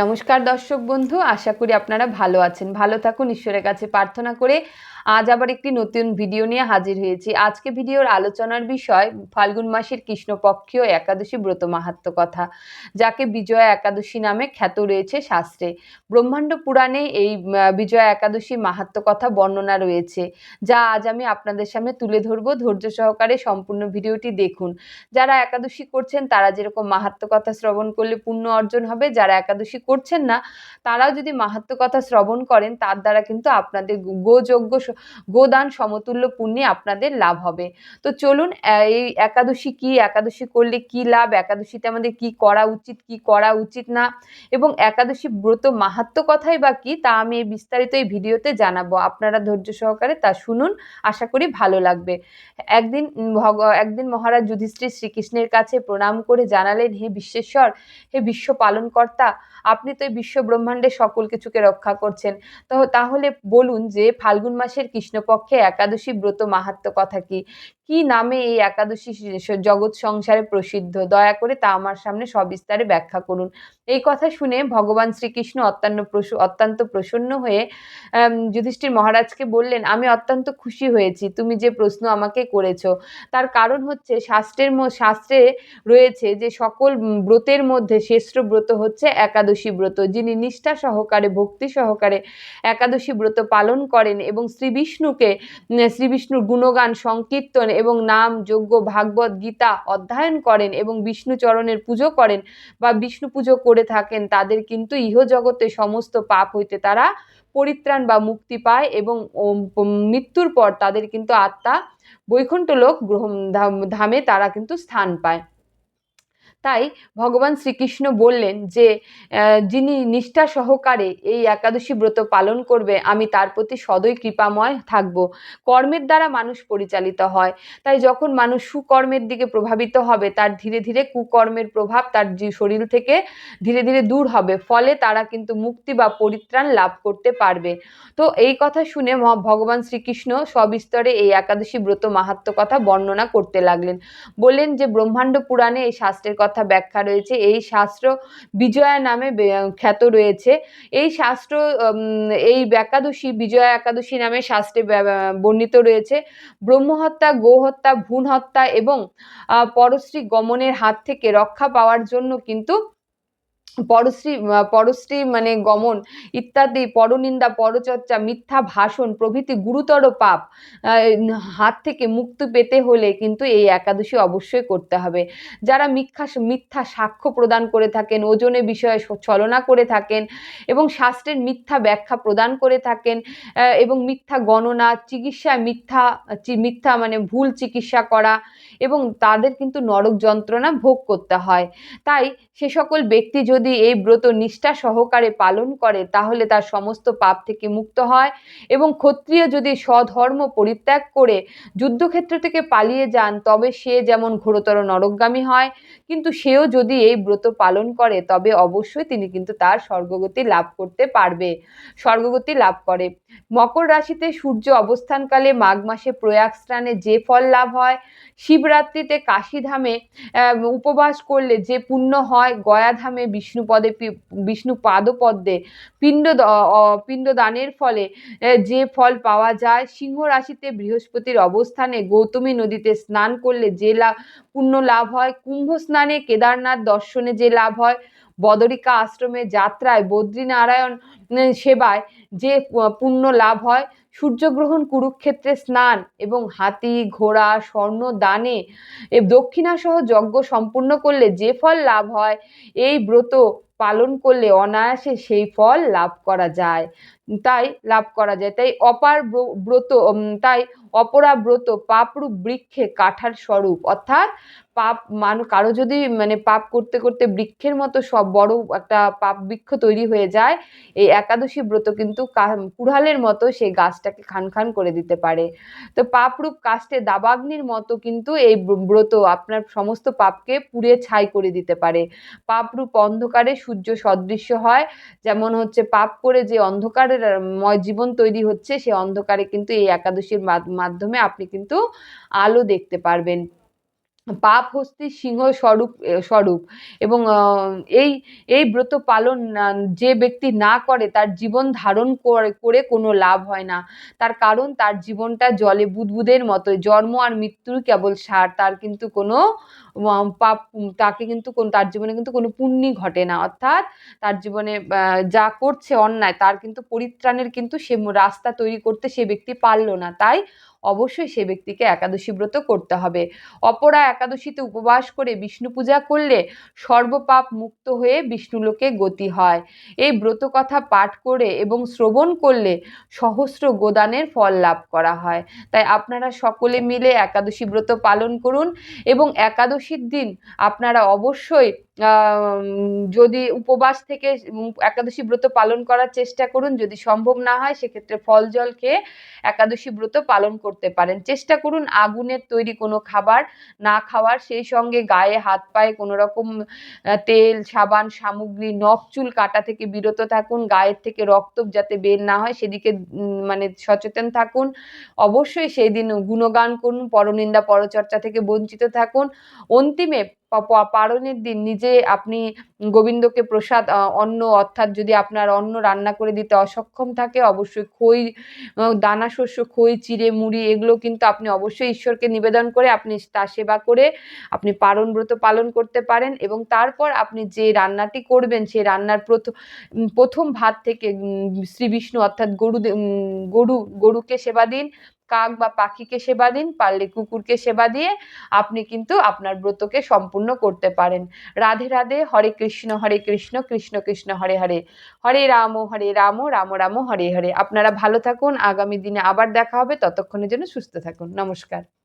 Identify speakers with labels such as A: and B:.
A: নমস্কার দর্শক বন্ধু আশা করি আপনারা ভালো আছেন ভালো থাকুন ঈশ্বরের কাছে প্রার্থনা করে আজ আবার একটি নতুন ভিডিও নিয়ে হাজির হয়েছি আজকে ভিডিওর আলোচনার বিষয় ফাল্গুন মাসের কৃষ্ণপক্ষীয় একাদশী ব্রত মাহাত্ম কথা যাকে বিজয়া একাদশী নামে খ্যাত রয়েছে শাস্ত্রে ব্রহ্মাণ্ড পুরাণে এই বিজয়া একাদশী মাহাত্ম কথা বর্ণনা রয়েছে যা আজ আমি আপনাদের সামনে তুলে ধরব ধৈর্য সহকারে সম্পূর্ণ ভিডিওটি দেখুন যারা একাদশী করছেন তারা যেরকম মাহাত্ম কথা শ্রবণ করলে পুণ্য অর্জন হবে যারা একাদশী করছেন না তারাও যদি মাহাত্ম কথা শ্রবণ করেন তার দ্বারা কিন্তু আপনাদের গোযোগ্য গোদান সমতুল্য পুণ্যে আপনাদের লাভ হবে তো চলুন এই একাদশী কি একাদশী করলে কি লাভ একাদশীতে আমাদের কি করা উচিত কি করা উচিত না এবং একাদশী ব্রত মাহাত্ম কথাই বা কি তা আমি এই বিস্তারিত এই ভিডিওতে জানাবো আপনারা ধৈর্য সহকারে তা শুনুন আশা করি ভালো লাগবে একদিন ভগ একদিন মহারাজ যুধিষ্ঠির শ্রীকৃষ্ণের কাছে প্রণাম করে জানালেন হে বিশ্বেশ্বর হে বিশ্ব পালনকর্তা আপনি তো এই বিশ্ব ব্রহ্মাণ্ডে সকল কিছুকে রক্ষা করছেন তো তাহলে বলুন যে ফাল্গুন মাসে মাসের কৃষ্ণপক্ষে একাদশী ব্রত মাহাত্ম কথা কি কি নামে এই একাদশী জগৎ সংসারে প্রসিদ্ধ দয়া করে তা আমার সামনে সবিস্তারে ব্যাখ্যা করুন এই কথা শুনে ভগবান শ্রীকৃষ্ণ অত্যন্ত অত্যন্ত প্রসন্ন হয়ে যুধিষ্ঠির মহারাজকে বললেন আমি অত্যন্ত খুশি হয়েছি তুমি যে প্রশ্ন আমাকে করেছ তার কারণ হচ্ছে শাস্ত্রের শাস্ত্রে রয়েছে যে সকল ব্রতের মধ্যে শ্রেষ্ঠ ব্রত হচ্ছে একাদশী ব্রত যিনি নিষ্ঠা সহকারে ভক্তি সহকারে একাদশী ব্রত পালন করেন এবং শ্রী বিষ্ণুকে শ্রী বিষ্ণুর গুণগান সংকীর্তন এবং নাম যজ্ঞ ভাগবত গীতা অধ্যয়ন করেন এবং বিষ্ণু চরণের পুজো করেন বা বিষ্ণু পুজো করে থাকেন তাদের কিন্তু ইহজগতে সমস্ত পাপ হইতে তারা পরিত্রাণ বা মুক্তি পায় এবং মৃত্যুর পর তাদের কিন্তু আত্মা বৈকুণ্ঠ লোক ধামে তারা কিন্তু স্থান পায় তাই ভগবান শ্রীকৃষ্ণ বললেন যে যিনি নিষ্ঠা সহকারে এই একাদশী ব্রত পালন করবে আমি তার প্রতি সদয় কৃপাময় থাকব কর্মের দ্বারা মানুষ পরিচালিত হয় তাই যখন মানুষ সুকর্মের দিকে প্রভাবিত হবে তার ধীরে ধীরে কুকর্মের প্রভাব তার শরীর থেকে ধীরে ধীরে দূর হবে ফলে তারা কিন্তু মুক্তি বা পরিত্রাণ লাভ করতে পারবে তো এই কথা শুনে ভগবান শ্রীকৃষ্ণ সবিস্তরে এই একাদশী ব্রত মাহাত্ম কথা বর্ণনা করতে লাগলেন বললেন যে ব্রহ্মাণ্ড পুরাণে এই শাস্ত্রের কথা কথা ব্যাখ্যা রয়েছে এই শাস্ত্র বিজয়া নামে খ্যাত রয়েছে এই শাস্ত্র এই একাদশী বিজয়া একাদশী নামে শাস্ত্রে বর্ণিত রয়েছে ব্রহ্মহত্যা গোহত্যা ভ্রূণ হত্যা এবং পরশ্রী গমনের হাত থেকে রক্ষা পাওয়ার জন্য কিন্তু পরশ্রী পরশ্রী মানে গমন ইত্যাদি পরনিন্দা পরচর্চা মিথ্যা ভাষণ প্রভৃতি গুরুতর পাপ হাত থেকে মুক্তি পেতে হলে কিন্তু এই একাদশী অবশ্যই করতে হবে যারা মিথ্যা মিথ্যা সাক্ষ্য প্রদান করে থাকেন ওজনে বিষয়ে ছলনা করে থাকেন এবং শাস্ত্রের মিথ্যা ব্যাখ্যা প্রদান করে থাকেন এবং মিথ্যা গণনা চিকিৎসায় মিথ্যা মিথ্যা মানে ভুল চিকিৎসা করা এবং তাদের কিন্তু নরক যন্ত্রণা ভোগ করতে হয় তাই সে সকল ব্যক্তি যদি যদি এই ব্রত নিষ্ঠা সহকারে পালন করে তাহলে তার সমস্ত পাপ থেকে মুক্ত হয় এবং ক্ষত্রিয় যদি স্বধর্ম পরিত্যাগ করে যুদ্ধক্ষেত্র থেকে পালিয়ে যান তবে সে যেমন ঘোরতর নরকগামী হয় কিন্তু সেও যদি এই ব্রত পালন করে তবে অবশ্যই তিনি কিন্তু তার স্বর্গগতি লাভ করতে পারবে স্বর্গগতি লাভ করে মকর রাশিতে সূর্য অবস্থানকালে মাঘ মাসে প্রয়াগ স্নানে যে ফল লাভ হয় শিবরাত্রিতে কাশিধামে উপবাস করলে যে পুণ্য হয় গয়াধামে বিশ্ব বিষ্ণুপদে বিষ্ণু পাদপদ্মে পিণ্ড পিণ্ডদানের ফলে যে ফল পাওয়া যায় সিংহ রাশিতে বৃহস্পতির অবস্থানে গৌতমী নদীতে স্নান করলে যে লাভ পুণ্য লাভ হয় কুম্ভ স্নানে কেদারনাথ দর্শনে যে লাভ হয় বদরিকা আশ্রমে যাত্রায় বদ্রীনারায়ণ সেবায় যে পুণ্য লাভ হয় সূর্যগ্রহণ কুরুক্ষেত্রে স্নান এবং হাতি ঘোড়া স্বর্ণ দানে দক্ষিণাসহ যজ্ঞ সম্পূর্ণ করলে যে ফল লাভ হয় এই ব্রত পালন করলে অনায়াসে সেই ফল লাভ করা যায় তাই লাভ করা যায় তাই অপার ব্রত তাই অপরা ব্রত পাপরূপ বৃক্ষে কাঠার স্বরূপ অর্থাৎ পাপ মানুষ কারো যদি মানে পাপ করতে করতে বৃক্ষের মতো সব বড় একটা পাপ বৃক্ষ তৈরি হয়ে যায় এই একাদশী ব্রত কিন্তু কুড়ালের মতো সেই গাছটাকে খান খান করে দিতে পারে তো পাপরূপ কাস্টে দাবাগ্নির মতো কিন্তু এই ব্রত আপনার সমস্ত পাপকে পুড়ে ছাই করে দিতে পারে পাপরূপ অন্ধকারে সূর্য সদৃশ্য হয় যেমন হচ্ছে পাপ করে যে অন্ধকারের ময় জীবন তৈরি হচ্ছে সে অন্ধকারে কিন্তু এই একাদশীর মাধ্যমে আপনি কিন্তু আলো দেখতে পারবেন পাপ হস্তি সিংহ স্বরূপ স্বরূপ এবং এই এই ব্রত পালন যে ব্যক্তি না করে তার জীবন ধারণ করে কোনো লাভ হয় না তার কারণ তার জীবনটা জলে বুদবুদের মতো জন্ম আর মৃত্যুর কেবল সার তার কিন্তু কোনো পাপ তাকে কিন্তু কোন তার জীবনে কিন্তু কোনো পুণ্যি ঘটে না অর্থাৎ তার জীবনে যা করছে অন্যায় তার কিন্তু পরিত্রাণের কিন্তু সে রাস্তা তৈরি করতে সে ব্যক্তি পারল না তাই অবশ্যই সে ব্যক্তিকে একাদশী ব্রত করতে হবে অপরা একাদশীতে উপবাস করে বিষ্ণু পূজা করলে সর্বপাপ মুক্ত হয়ে বিষ্ণুলোকে গতি হয় এই ব্রত কথা পাঠ করে এবং শ্রবণ করলে সহস্র গোদানের ফল লাভ করা হয় তাই আপনারা সকলে মিলে একাদশী ব্রত পালন করুন এবং একাদশীর দিন আপনারা অবশ্যই যদি উপবাস থেকে একাদশী ব্রত পালন করার চেষ্টা করুন যদি সম্ভব না হয় সেক্ষেত্রে ফল জল খেয়ে একাদশী ব্রত পালন করুন করতে পারেন চেষ্টা করুন আগুনের তৈরি কোনো খাবার না খাওয়ার সেই সঙ্গে গায়ে হাত পায়ে কোনো রকম তেল সাবান সামগ্রী নখ চুল কাটা থেকে বিরত থাকুন গায়ের থেকে রক্ত যাতে বের না হয় সেদিকে মানে সচেতন থাকুন অবশ্যই সেই দিন গুণগান করুন পরনিন্দা পরচর্চা থেকে বঞ্চিত থাকুন অন্তিমে পারণের দিন নিজে আপনি গোবিন্দকে প্রসাদ অন্ন অর্থাৎ যদি আপনার অন্ন রান্না করে দিতে অসক্ষম থাকে অবশ্যই খই দানা শস্য খই চিড়ে মুড়ি এগুলো কিন্তু আপনি অবশ্যই ঈশ্বরকে নিবেদন করে আপনি তা সেবা করে আপনি পারণ ব্রত পালন করতে পারেন এবং তারপর আপনি যে রান্নাটি করবেন সেই রান্নার প্রথম প্রথম ভাত থেকে শ্রী বিষ্ণু অর্থাৎ গরু গরু গরুকে সেবা দিন কাক বা পাখিকে সেবা দিন পারলে কুকুরকে সেবা দিয়ে আপনি কিন্তু আপনার ব্রতকে সম্পূর্ণ করতে পারেন রাধে রাধে হরে কৃষ্ণ হরে কৃষ্ণ কৃষ্ণ কৃষ্ণ হরে হরে হরে রাম হরে রাম রাম রাম হরে হরে আপনারা ভালো থাকুন আগামী দিনে আবার দেখা হবে ততক্ষণের জন্য সুস্থ থাকুন নমস্কার